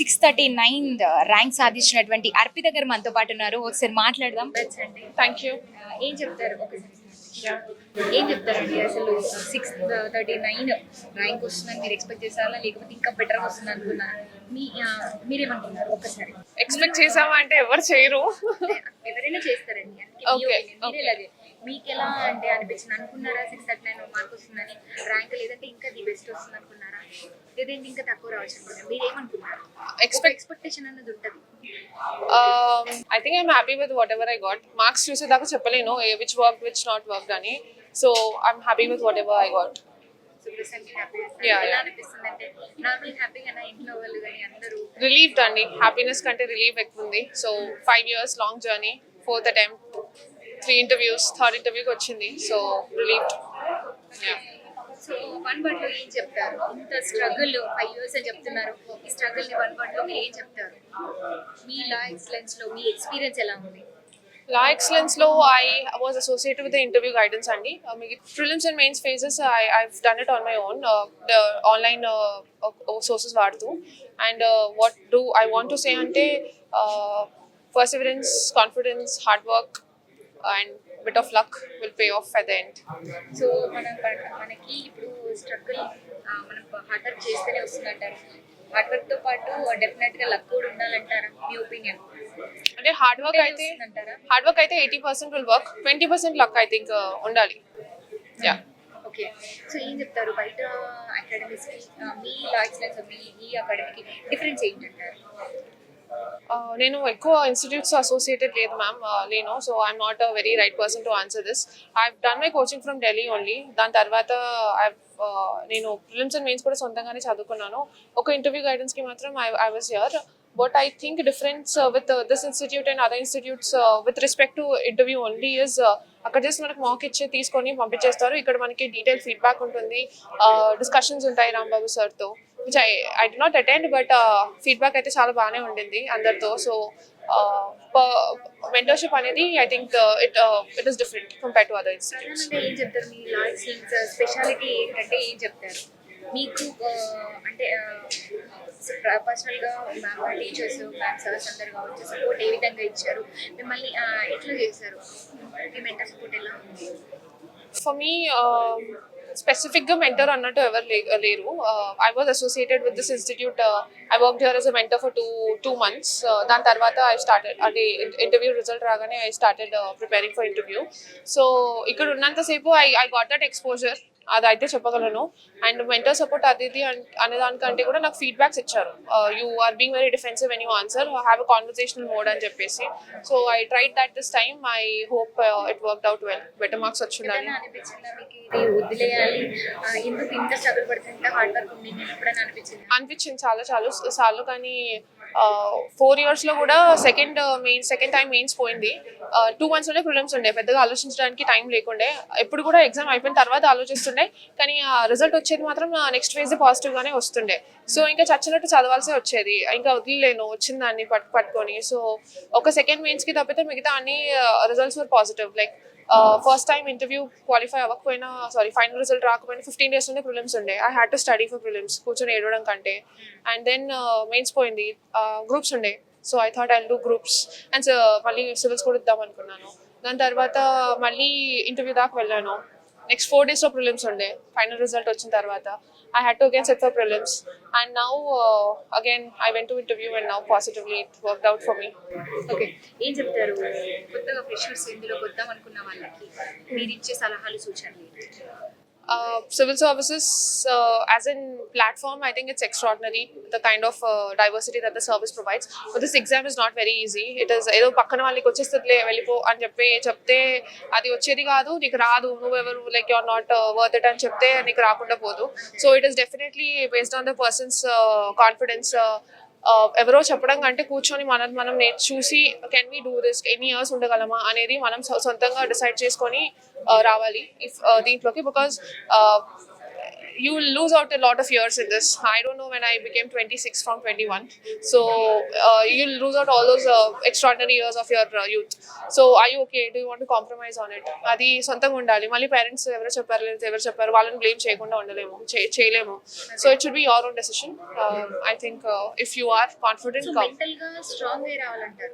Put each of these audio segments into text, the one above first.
Six thirty nine rank సాధించినటువంటి అర్పిత గారు మనతో పాటు ఉన్నారు. ఒకసారి మాట్లాడదాం. అండి థ్యాంక్ యూ ఏం చెప్తారు? ఏం చెప్తారండి అసలు? సిక్స్ థర్టీ నైన్ ర్యాంక్ వస్తుందని మీరు ఎక్స్పెక్ట్ చేశారా? లేకపోతే ఇంకా బెటర్ వస్తుంది అనుకున్నారా మీ మీరేమనుకున్నారు ఒకసారి? ఎక్స్పెక్ట్ చేసామా అంటే ఎవరు చేయరు. ఎవరైనా చేస్తారండి. అందుకే మీకు ఎలా అంటే అనిపించింది? అనుకున్నారా సిక్స్ థర్టీ నైన్ మార్క్ వస్తుందని? ర్యాంక్ లేదంటే ఇంకా ది బెస్ట్ వస్తుంది అనుకున్నారా? లేదంటే ఇంకా తక్కువ రావచ్చు అనుకున్నారా? మీరు ఏమనుకున్నారు Expect- ఎక్స్పెక్టేషన్ అన్నది ఉంటుంది. I think I'm happy with whatever I got marks చూసేదాకా చెప్పలేను which work which not work అని. So I'm happy with whatever I got relieved అండి. హ్యాపీనెస్ కంటే రిలీవ్ ఎక్కువ ఉంది. So five years long journey fourth attempt three interviews third ఇంటర్వ్యూకి వచ్చింది. So relieved. So one వర్డ్లో ఏం చెప్తారు? ఇంత స్ట్రగుల్ ఫైవ్ ఇయర్స్ అని చెప్తున్నారు. ఈ స్ట్రగుల్ని వన్ వర్డ్లో మీరు ఏం చెప్తారు? మీ లా ఎక్సలెన్స్లో మీ ఎక్స్పీరియన్స్ ఎలా ఉంది? La ఎక్సలెన్స్లో I was associated with interview guidance అండి. Prelims and mains phases I I've done it on my own online sources వాడుతూ. And what do I want to say అంటే perseverance confidence hard work and bit of luck will pay off at the end so మనం మనకి ఇప్పుడు struggle మనం hard work చేస్తేనే వస్తుందంటారు. Hard వర్క్తో పాటు డెఫినెట్గా లక్ కూడా ఉండాలంటారా? మీ ఒపీనియన్ అంటే హార్డ్ వర్క్ అయితే హార్డ్ వర్క్ అయితే eighty percent will work twenty percent luck I think ఉండాలి. యా ఓకే సో ఏం చెప్తారు? బయట అకాడమీస్కి ఆ, మీ లా ఎక్సలెన్స్ మీ ఈ అకాడమీకి డిఫరెన్స్ ఏంటంటారు? Uh, నేను ఎక్కువ ఇన్స్టిట్యూట్స్ అసోసియేటెడ్ లేదు మ్యామ్ లేను so I'm not a very right person to answer this I done my coaching from Delhi only దాని తర్వాత ఐ uh, నేను ఫిలిమ్స్ అండ్ మెయిన్స్ కూడా సొంతంగానే చదువుకున్నాను. ఒక ఇంటర్వ్యూ గైడెన్స్కి మాత్రం I I was here but I think difference with this institute and other institutes with respect to interview only is అక్కడ జస్ట్ మనకి మాక్ ఇచ్చి తీసుకొని పంపించేస్తారు. ఇక్కడ మనకి డీటెయిల్ ఫీడ్బ్యాక్ ఉంటుంది. Uh, డిస్కషన్స్ ఉంటాయి రాంబాబు సార్తో which I I did not attend but feedback అయితే చాలా బాగానే ఉండింది అందరితో. సో మెంటర్షిప్ అనేది I think it it is different compare to other institutes ఏం చెప్తారు? మీ లా ఎక్సలెన్స్ స్పెషాలిటీ ఏంటంటే ఏం చెప్తారు? మీకు ఆ, అంటే పర్సనల్గా మ్యామ్ టీచర్స్ మ్యామ్ సార్స్ అందరు కావచ్చు సపోర్ట్ ఏ విధంగా ఇచ్చారు? మిమ్మల్ని ఆ, ఎట్లా చేశారు? మీ మెంటర్ సపోర్ట్ ఎలా ఉంది? ఫర్ మీ స్పెసిఫిక్గా మెంటర్ అన్నట్టు ఎవరు లేరు. I was associated with this institute I work here as a mentor for two two months దాని తర్వాత ఐ స్టార్టెడ్ అంటే ఇంటర్వ్యూ రిజల్ట్ రాగానే I started preparing for interview so ఇక్కడ ఉన్నంతసేపు I I got that exposure అది అయితే చెప్పగలను. And mentor support అది ఇది అన్- అనే దానికంటే కూడా నాకు ఫీడ్బ్యాక్స్ ఇచ్చారు. You are being very defensive when you answer have a conversational mode అని చెప్పేసి. So I tried that this time I hope it work out well better marks వచ్చిందని. అనిపించింది చాలా చాలా. సార్లు కానీ ఫోర్ ఇయర్స్లో కూడా second main second time mains పోయింది. టూ మంత్స్లోనే ప్రిలిమ్స్ ఉండే. పెద్దగా ఆలోచించడానికి టైం లేకుండే. ఎప్పుడు కూడా ఎగ్జామ్ అయిపోయిన తర్వాత ఆలోచిస్తుండే. కానీ ఆ రిజల్ట్ వచ్చేది మాత్రం నెక్స్ట్ ఫేజ్ పాజిటివ్గానే వస్తుండే. సో ఇంకా చచ్చినట్టు చదవాల్సి వచ్చేది. ఇంకా వదిలేను వచ్చిన దాన్ని పట్టు పట్టుకొని. సో ఒక సెకండ్ మెయిన్స్కి తప్పితే మిగతా అన్ని results were positive like first time interview qualify అవ్వకపోయినా సారీ ఫైనల్ రిజల్ట్ రాకపోయినా ఫిఫ్టీన్ డేస్ ఉండే ప్రిలిమ్స్ ఉండే. I had to study for prelims కూర్చొని ఏడవడం కంటే. అండ్ దెన్ మెయిన్స్ పోయింది. గ్రూప్స్ ఉండే. So I thought I do groups and మళ్ళీ సివిల్స్ కూడా ఇద్దాం అనుకున్నాను. దాని తర్వాత మళ్ళీ ఇంటర్వ్యూ దాకా వెళ్ళాను. నెక్స్ట్ ఫోర్ డేస్లో ప్రిలిమ్స్ ఉండే ఫైనల్ రిజల్ట్ వచ్చిన తర్వాత. I had to again set for prelims and now again I went to interview and now positively it work out for me okay ఏం చెప్తారు? కొత్తగా ఫ్రెషర్స్ ఇందులోకి వద్దాం అనుకున్న వాళ్ళకి మీరు ఇచ్చే సలహాలు సూచనలు civil services as an platform I think it's extraordinary the kind of diversity that the service provides this exam is not very easy it is ఏదో పక్కన వాళ్ళకి వచ్చేస్తుందిలే వెళ్ళిపో అని చెప్పి చెప్తే అది వచ్చేది కాదు నీకు రాదు నువ్వు ఎవరు like you not worth it అని చెప్తే నీకు రాకుండా పోదు. So it is definitely based on the person's confidence ఎవరో చెప్పడం కంటే కూర్చొని మనం మనం నేను చూసి కెన్ వీ డూ దిస్ ఎన్ని ఇయర్స్ ఉండగలమా? అనేది మనం సొంతంగా డిసైడ్ చేసుకొని రావాలి. ఇఫ్ దీంట్లోకి because you will lose out a lot of years in this. I don't know when I became 26 from 21. So uh, you'll lose out all those uh, extraordinary years of your uh, youth. So are you okay? Do you want to compromise on it? అది సొంతంగా ఉండాలి మళ్ళీ parents ఎవరు చెప్పారు లేదా ఎవరు చెప్పారు వాళ్ళని బ్లేమ్ చేయకుండా ఉండలేము చే- చేయలేము so it should be your own decision I think if you are so confident come mental గా స్ట్రాంగ్ అయి రావాలంటారు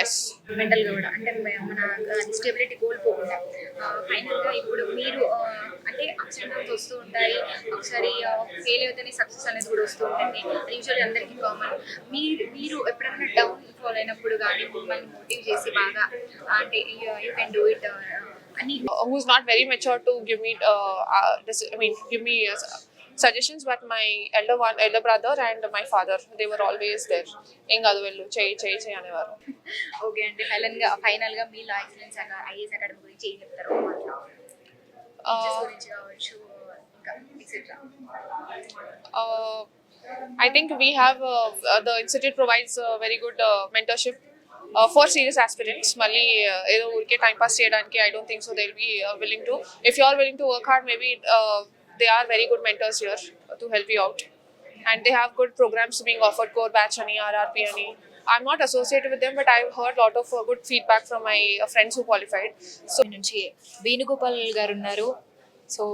ఎస్ మెంటల్ కూడా. అంటే మ- మన స్టెబిలిటీ కోల్పోకుండా ఫైనల్గా ఇప్పుడు మీరు అంటే అప్స్ అండ్ డౌన్స్ వస్తూ ఉంటాయి. ఒకసారి ఫెయిల్ అవుతేనే సక్సెస్ అనేది కూడా వస్తూ ఉంటుంది. అది యూజువల్లీ అందరికీ కామన్ మీరు మీరు ఎప్పుడైనా డౌన్ ఫాల్ అయినప్పుడు కానీ మిమ్మల్ని మోటివ్ చేసి బాగా అంటే యూ కెన్ డూ ఇట్ అని who's not very mature to give me uh, uh this, I mean give me uh, suggestions but my elder one elder brother and my father they were always there ఏం కాదు వెళ్ళు చేయి చేయి చేయి అనేవారు okay అంటే final గా final గా మీ లా ఎక్సలెన్స్ ఐఏఎస్ అకాడమీ గురించి ఏం చెప్తారు టీచర్స్ గురించి కావచ్చు ఇంకా etcetera uh, I think we have uh, uh, the institute provides uh, very good uh, mentorship uh, for serious aspirants. మళ్ళీ uh, ఏదో ఊరికే టైం పాస్ చేయడానికి I don't think so they will be willing to if you are willing to work hard maybe they are very good mentors here to help you out and they have good programs being offered core batch అని RRP అని I'm not associated with them but I heard lot of good feedback from my friends who qualified so నుంచి వేణుగోపాల్ గారు ఉన్నారు. So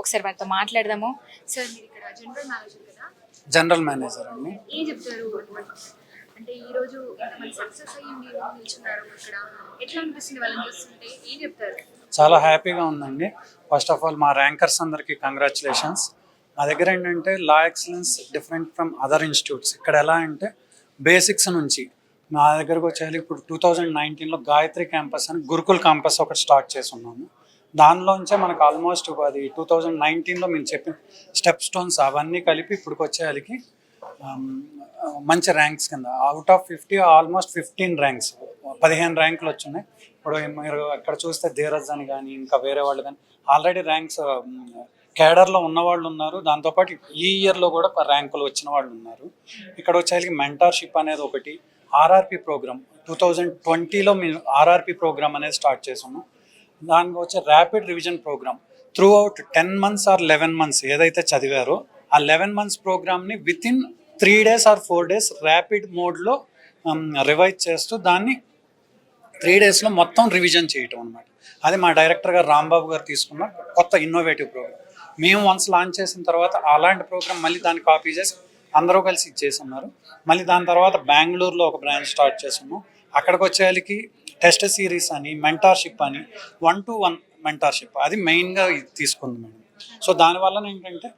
ఒకసారి వారితో మాట్లాడదాము. Sir మీరు ఇక్కడ జనరల్ మేనేజర్ కదా? జనరల్ మేనేజర్ అండి. ఏం చెప్తారు? అంటే ఈ రోజు ఇంతమంది సక్సెస్ అయ్యి మీరు నిల్చున్నారు ఇక్కడ ఎట్లా అనిపిస్తుంది వాళ్ళని చూస్తుంటే? ఏం చెప్తారు? చాలా హ్యాపీగా ఉందండి. ఫస్ట్ ఆఫ్ ఆల్ మా ర్యాంకర్స్ అందరికీ కంగ్రాచులేషన్స్ మా దగ్గర ఏంటంటే La excellence different from other institutes ఇక్కడ ఎలా అంటే బేసిక్స్ నుంచి. మా దగ్గరకు వచ్చేది ఇప్పుడు టూ థౌజండ్ నైన్టీన్లో గాయత్రి క్యాంపస్ అని గురుకుల్ క్యాంపస్ ఒకటి స్టార్ట్ చేసి ఉన్నాము దానిలోంచే మనకు ఆల్మోస్ట్ అది టూ థౌజండ్ నైన్టీన్లో మేము చెప్పిన స్టెప్ స్టోన్స్ అవన్నీ కలిపి ఇప్పటికి వచ్చేయాలికి మంచి ర్యాంక్స్ కింద. Out of fifty almost fifteen ranks పదిహేను ర్యాంకులు వచ్చినాయి. ఇప్పుడు మీరు అక్కడ చూస్తే ధీరజ్ అని కానీ ఇంకా వేరే వాళ్ళు కానీ ఆల్రెడీ ర్యాంక్స్ కేడర్లో ఉన్న వాళ్ళు ఉన్నారు. దాంతోపాటు ఈ ఇయర్లో కూడా ర్యాంకులు వచ్చిన వాళ్ళు ఉన్నారు. ఇక్కడ వచ్చేసరికి మెంటార్షిప్ అనేది ఒకటి. ఆర్ఆర్పి ప్రోగ్రామ్ టూ థౌజండ్ ట్వంటీలో మేము ఆర్ఆర్పి ప్రోగ్రామ్ అనేది స్టార్ట్ చేసాము. దానికి వచ్చే rapid revision program throughout ten months or eleven months ఏదైతే చదివారో ఆ లెవెన్ మంత్స్ ప్రోగ్రామ్ని within three days or four days rapid మోడ్లో రివైజ్ చేస్తూ దాన్ని త్రీ డేస్లో మొత్తం రివిజన్ చేయటం అనమాట అది మా డైరెక్టర్ గారు రాంబాబు గారు తీసుకున్న కొత్త ఇన్నోవేటివ్ ప్రోగ్రామ్ మేము వన్స్ లాంచ్ చేసిన తర్వాత అలాంటి ప్రోగ్రామ్ మళ్ళీ దాన్ని కాపీ చేసి అందరూ కలిసి ఇచ్చేస్తున్నారు మళ్ళీ దాని తర్వాత బెంగళూరులో ఒక బ్రాంచ్ స్టార్ట్ చేసాము అక్కడికి వచ్చేవాళ్ళకి టెస్ట్ సిరీస్ అని మెంటార్షిప్ అని వన్ టు వన్ మెంటార్షిప్ అది మెయిన్గా తీసుకుంది మేడం. సో దానివల్ల ఏంటంటే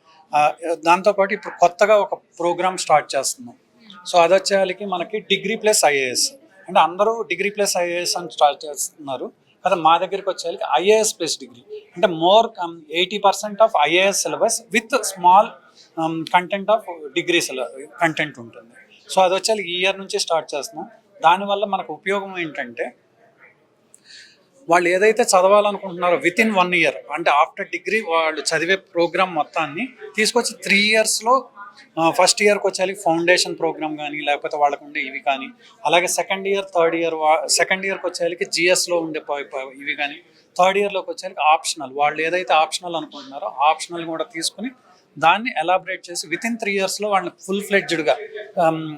దాంతోపాటు ఇప్పుడు కొత్తగా ఒక ప్రోగ్రామ్ స్టార్ట్ చేస్తున్నాం. సో అది వచ్చేసరికి మనకి డిగ్రీ ప్లస్ ఐఏఎస్. అంటే అందరూ డిగ్రీ ప్లస్ ఐఏఎస్ అని స్టార్ట్ చేస్తున్నారు. కదా మా దగ్గరికి వచ్చేసరికి ఐఏఎస్ ప్లస్ డిగ్రీ. అంటే more eighty percent of IAS syllabus with small content of degree content ఉంటుంది. సో అది వచ్చేసరికి ఈ ఇయర్ నుంచి స్టార్ట్ చేస్తున్నాం. దానివల్ల మనకు ఉపయోగం ఏంటంటే వాళ్ళు ఏదైతే చదవాలనుకుంటున్నారో విత్ ఇన్ వన్ ఇయర్ అంటే ఆఫ్టర్ డిగ్రీ వాళ్ళు చదివే ప్రోగ్రామ్ మొత్తాన్ని తీసుకొచ్చి త్రీ ఇయర్స్లో ఫస్ట్ ఇయర్కి వచ్చేసరికి ఫౌండేషన్ ప్రోగ్రామ్ కానీ లేకపోతే వాళ్ళకు ఉండే ఇవి కానీ అలాగే second year third year second ఇయర్కి వచ్చేసరికి జిఎస్లో ఉండే ఇవి కానీ థర్డ్ ఇయర్లోకి వచ్చేసరికి ఆప్షనల్ వాళ్ళు ఏదైతే ఆప్షనల్ అనుకుంటున్నారో ఆప్షనల్ కూడా తీసుకుని దాన్ని ఎలాబరేట్ చేసి విత్ ఇన్ త్రీ ఇయర్స్లో వాళ్ళని ఫుల్ ఫ్లెడ్జ్డ్గా um,